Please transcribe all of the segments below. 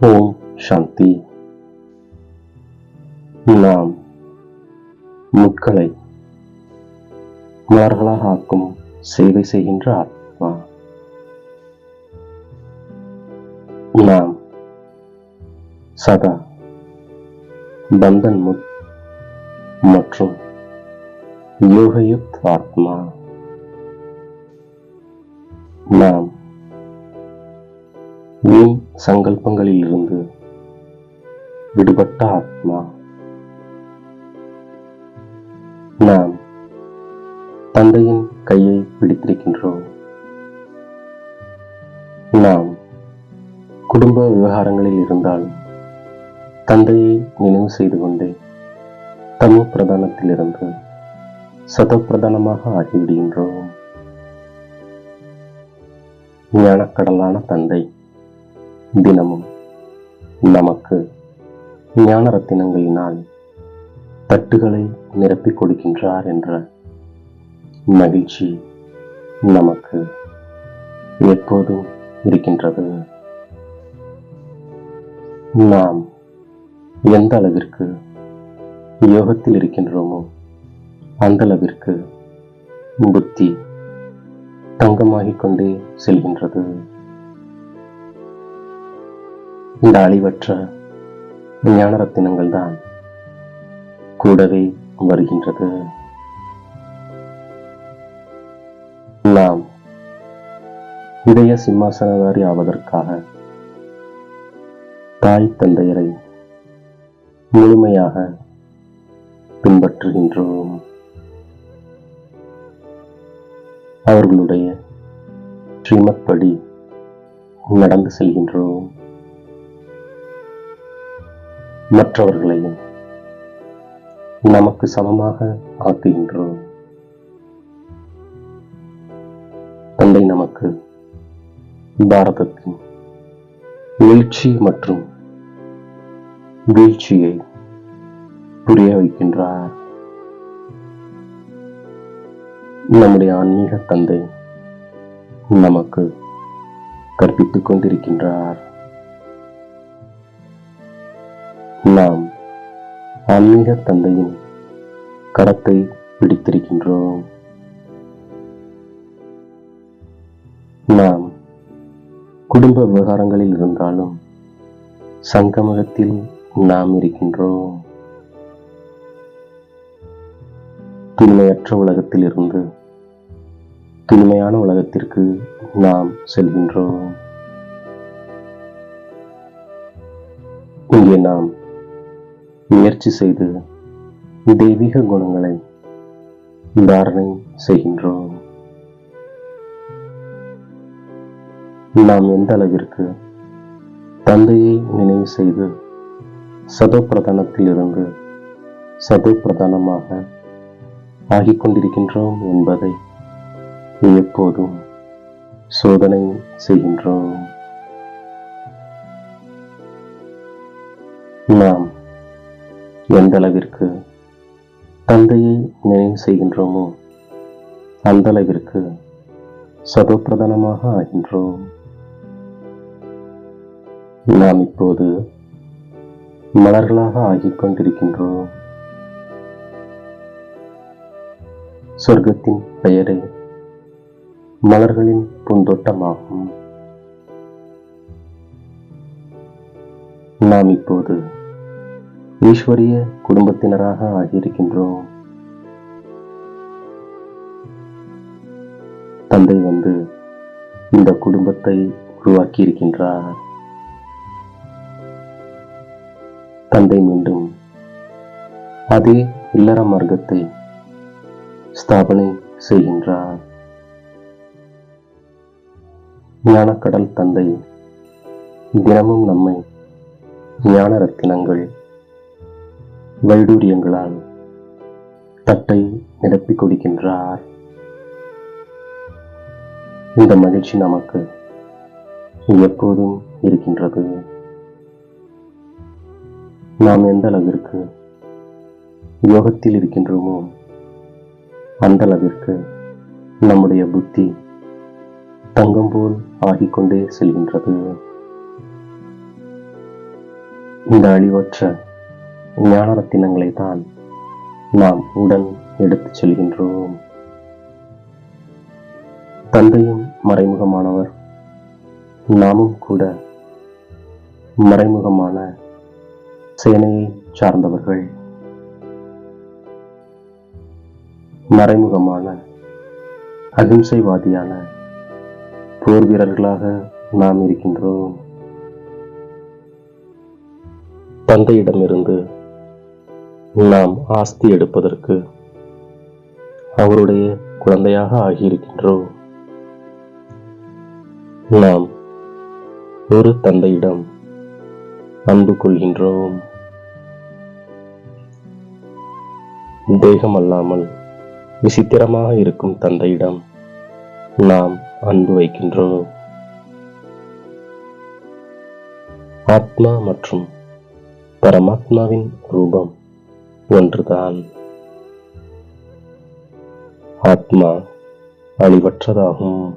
ஓம் சாந்தி நாம் முட்களை மலர்களாக ஆக்கும் சேவை செய்கின்ற ஆத்மா. நாம் சதா பந்தன் முத் மற்றும் யோகயுக்த் ஆத்மா நாம் வீண் சங்கல்பங்களில் இருந்து விடுபட்ட ஆத்மா. நாம் தந்தையின் கையை பிடித்திருக்கின்றோம். நாம் குடும்ப விவகாரங்களில் இருந்தால் தந்தையை நினைவு செய்து கொண்டே தமோ பிரதானத்திலிருந்து சதப்பிரதானமாக ஆகிவிடுகின்றோம். ஞானக்கடலான தந்தை. தினமும் நமக்கு ஞான ரத்தினங்களினால் தட்டுகளை நிரப்பிக் கொடுக்கின்றார் என்ற மகிழ்ச்சி நமக்கு எப்போதும் இருக்கின்றது. நாம் எந்த அளவிற்கு யோகத்தில் இருக்கின்றோமோ அந்த அளவிற்கு புத்தி தங்கமாகிக் கொண்டே செல்கின்றது. இந்த அழிவற்ற ஞான ரத்தினங்கள் தான் கூடவே வருகின்றது. நாம் இதய சிம்மாசனதாரி ஆவதற்காக தாய் தந்தையரை முழுமையாக பின்பற்றுகின்றோம். அவர்களுடைய ஸ்ரீமத் படி நடந்து செல்கின்றோம். மற்றவர்களையும் நமக்கு சமமாக ஆக்குகின்றோம். தந்தை நமக்கு பாரதத்தின் எழுச்சி மற்றும் வீழ்ச்சியை புரிய வைக்கின்றார். நம்முடைய ஆன்மீக தந்தை நமக்கு கற்பித்துக் கொண்டிருக்கின்றார். நாம் ஆன்மீக தந்தையின் கரத்தை பிடித்திருக்கின்றோம். நாம் குடும்ப விவகாரங்களில் இருந்தாலும் சங்கமகத்தில் நாம் இருக்கின்றோம். தூய்மையற்ற உலகத்தில் இருந்து தூய்மையான உலகத்திற்கு நாம் செல்கின்றோம். இங்கே நாம் முயற்சி செய்து தெய்வீக குணங்களை தாரணை செய்கின்றோம். நாம் எந்த அளவிற்கு தந்தையை நினைவு செய்து சதோபிரதானத்தில் இருந்து சதோ பிரதானமாக என்பதை எப்போதும் சோதனை செய்கின்றோம். நாம் எந்த அளவிற்கு தந்தையை நினைவு செய்கின்றோமோ அந்த அளவிற்கு சதோப்பிரதானமாக ஆகின்றோம். நாம் இப்போது மலர்களாக ஆகிக் கொண்டிருக்கின்றோம். சொர்க்கத்தின் பெயரே மலர்களின் பூந்தோட்டமாகும் நாம் இப்போது ஈஸ்வரிய குடும்பத்தினராக ஆகியிருக்கின்றோம். தந்தை வந்து இந்த குடும்பத்தை உருவாக்கி இருக்கின்றார் தந்தை மீண்டும் அதே இல்லற மார்க்கத்தை ஸ்தாபனை செய்கின்றார். ஞானக்கடல் தந்தை தினமும் நம்மை ஞான ரத்தினங்கள் வைடூரியங்களால் தட்டை நிரப்பிக் கொடுக்கின்றார். இந்த மகிழ்ச்சி நமக்கு எப்போதும் இருக்கின்றது. நாம் எந்த அளவிற்கு யோகத்தில் இருக்கின்றோமோ அந்த அளவிற்கு நம்முடைய புத்தி தங்கம் போல் ஆகிக்கொண்டே செல்கின்றது. இந்த அழிவற்ற ஞான ரத்தினங்களை தான் நாம் உடன் எடுத்துச் செல்கின்றோம். தந்தையும் மறைமுகமானவர். நாமும் கூட மறைமுகமான சேனையை சார்ந்தவர்கள். மறைமுகமான அகிம்சைவாதியான போர் வீரர்களாக நாம் இருக்கின்றோம். தந்தையிடமிருந்து நாம் ஆஸ்தி எடுப்பதற்கு அவருடைய குழந்தையாக ஆகியிருக்கின்றோம் நாம் ஒரு தந்தையிடம் அன்பு கொள்கின்றோம். தேகம் அல்லாமல் விசித்திரமாக இருக்கும் தந்தையிடம் நாம் அன்பு வைக்கின்றோம் ஆத்மா மற்றும் பரமாத்மாவின் ரூபம் ஒன்றுதான். ஆத்மா அழிவற்றதாகும்.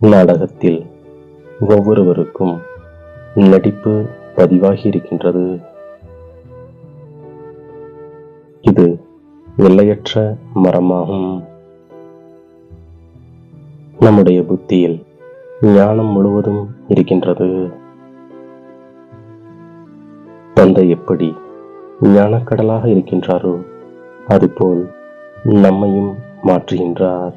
நாடகத்தில் ஒவ்வொருவருக்கும் நடிப்பு பதிவாகி இருக்கின்றது இது எல்லையற்ற மரமாகும். நம்முடைய புத்தியில் ஞானம் முழுவதும் இருக்கின்றது. தந்தை எப்படி ஞானக்கடலாக இருக்கின்றாரோ அதுபோல் நம்மையும் மாற்றுகின்றார்.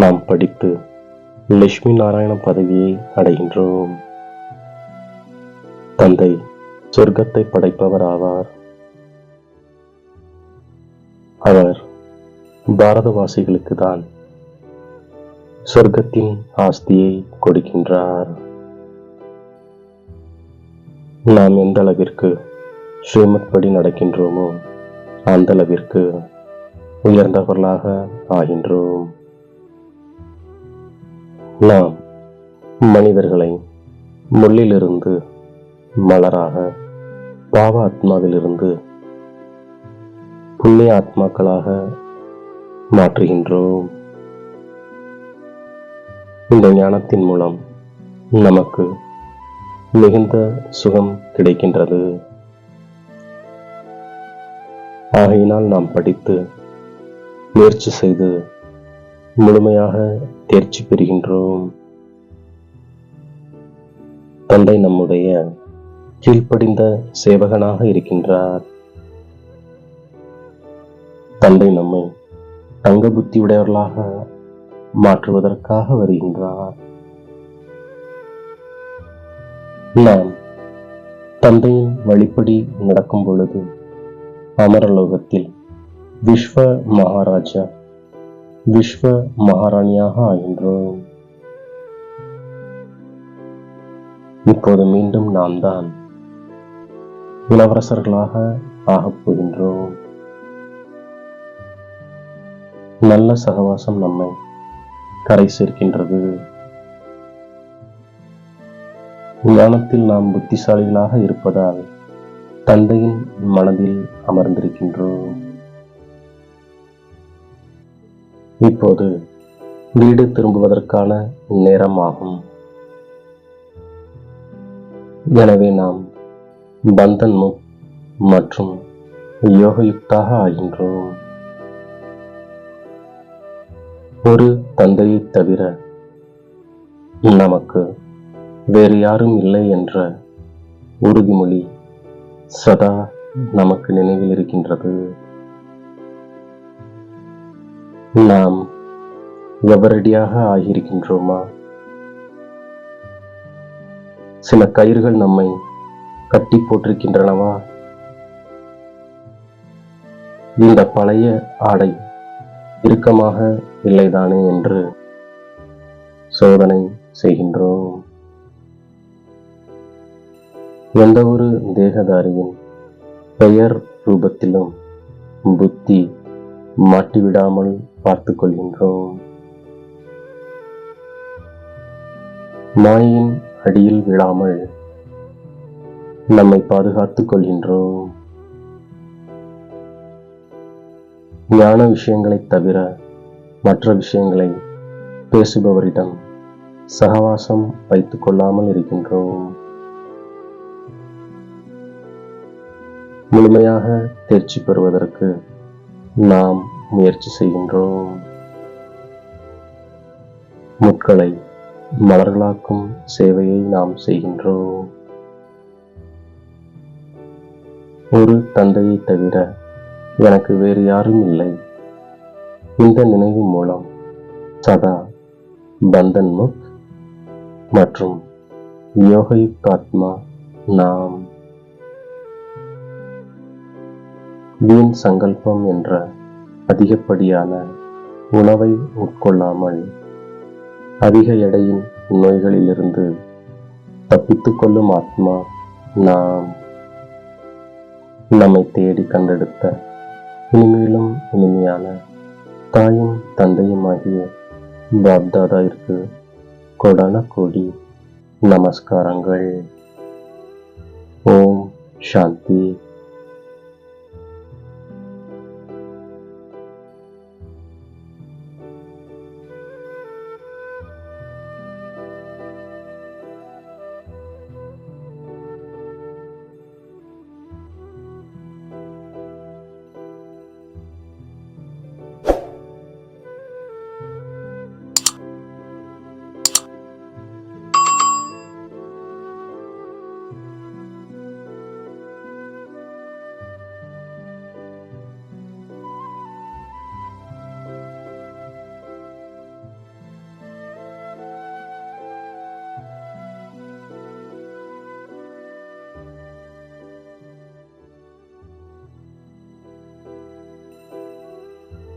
நாம் படித்து லட்சுமி நாராயண பதவியை அடைகின்றோம். தந்தை சொர்க்கத்தை படைப்பவர் ஆவார் அவர் பாரதவாசிகளுக்கு தான் சொர்க்கத்தின் ஆஸ்தியை கொடுக்கின்றார். நாம் எந்த அளவிற்கு ஸ்ரீமத் படி நடக்கின்றோமோ அந்த அளவிற்கு உயர்ந்தவர்களாக ஆகின்றோம். நாம் மனிதர்களை முள்ளிலிருந்து மலராக பாவ ஆத்மாவிலிருந்து புண்ணிய ஆத்மாக்களாக மாற்றுகின்றோம். இந்த ஞானத்தின் மூலம் நமக்கு மிகுந்த சுகம் கிடைக்கின்றது. ஆகையினால் நாம் படித்து முயற்சி செய்து முழுமையாக தேர்ச்சி பெறுகின்றோம். தந்தை நம்முடைய கீழ்ப்படிந்த சேவகனாக இருக்கின்றார். தந்தை நம்மை தங்க புத்தியுடையவர்களாக மாற்றுவதற்காக வருகின்றார். நாம் தந்தையின் வழிப்படி நடக்கும் பொழுது அமரலோகத்தில் விஸ்வ மகாராஜா விஸ்வ மகாராணியாக ஆகின்றோம். இப்போது மீண்டும் நாம் தான் இளவரசர்களாக ஆகப் போகின்றோம். நல்ல சகவாசம் நம்மை கரை சேர்க்கின்றது. ஞானத்தில் நாம் புத்திசாலிகளாக இருப்பதால் தந்தையின் மனதில் அமர்ந்திருக்கின்றோம். இப்போது வீடு திரும்புவதற்கான நேரமாகும். எனவே நாம் பந்தன் முக் மற்றும் யோகயுக்தாக ஆகின்றோம். ஒரு தந்தையை தவிர நமக்கு வேறு யாரும் இல்லை என்ற உறுதிமொழி சதா நமக்கு நினைவில் இருக்கின்றது. நாம் எவரடியாக ஆகியிருக்கின்றோமா? சில கயிறுகள் நம்மை கட்டி போட்டிருக்கின்றனவா? இந்த பழைய ஆடை இறுக்கமாக இல்லைதானே என்று சோதனை செய்கின்றோம். எந்த ஒரு தேகதாரியின் பெயர் ரூபத்திலும் புத்தி மாட்டிவிடாமல் பார்த்து கொள்கின்றோம். மாயின் அடியில் விழாமல் நம்மை பாதுகாத்துக் கொள்கின்றோம். ஞான விஷயங்களைத் தவிர மற்ற விஷயங்களை பேசுபவரிடம் சகவாசம் வைத்துக் கொள்ளாமல் இருக்கின்றோம். முழுமையாக தேர்ச்சி பெறுவதற்கு நாம் முயற்சி செய்கின்றோம். முட்களை மலர்களாக்கும் சேவையை நாம் செய்கின்றோம். ஒரு தந்தையை தவிர எனக்கு வேறு யாரும் இல்லை. இந்த நினைவு மூலம் சதா பந்தன் முக் மற்றும் யோகயுக்தாத்மா நாம் வீண் சங்கல்பம் என்ற அதிகப்படியான உணவை உட்கொள்ளாமல் அதிக எடையின் நோய்களிலிருந்து தப்பித்துக் கொள்ளும் ஆத்மா நாம் நம்மை தேடி கண்டெடுத்த இனிமேலும் இனிமையான தாயும் தந்தையுமாகிய பாப்தாதாயிற்கு கொடான கோடி நமஸ்காரங்கள். ஓம் சாந்தி.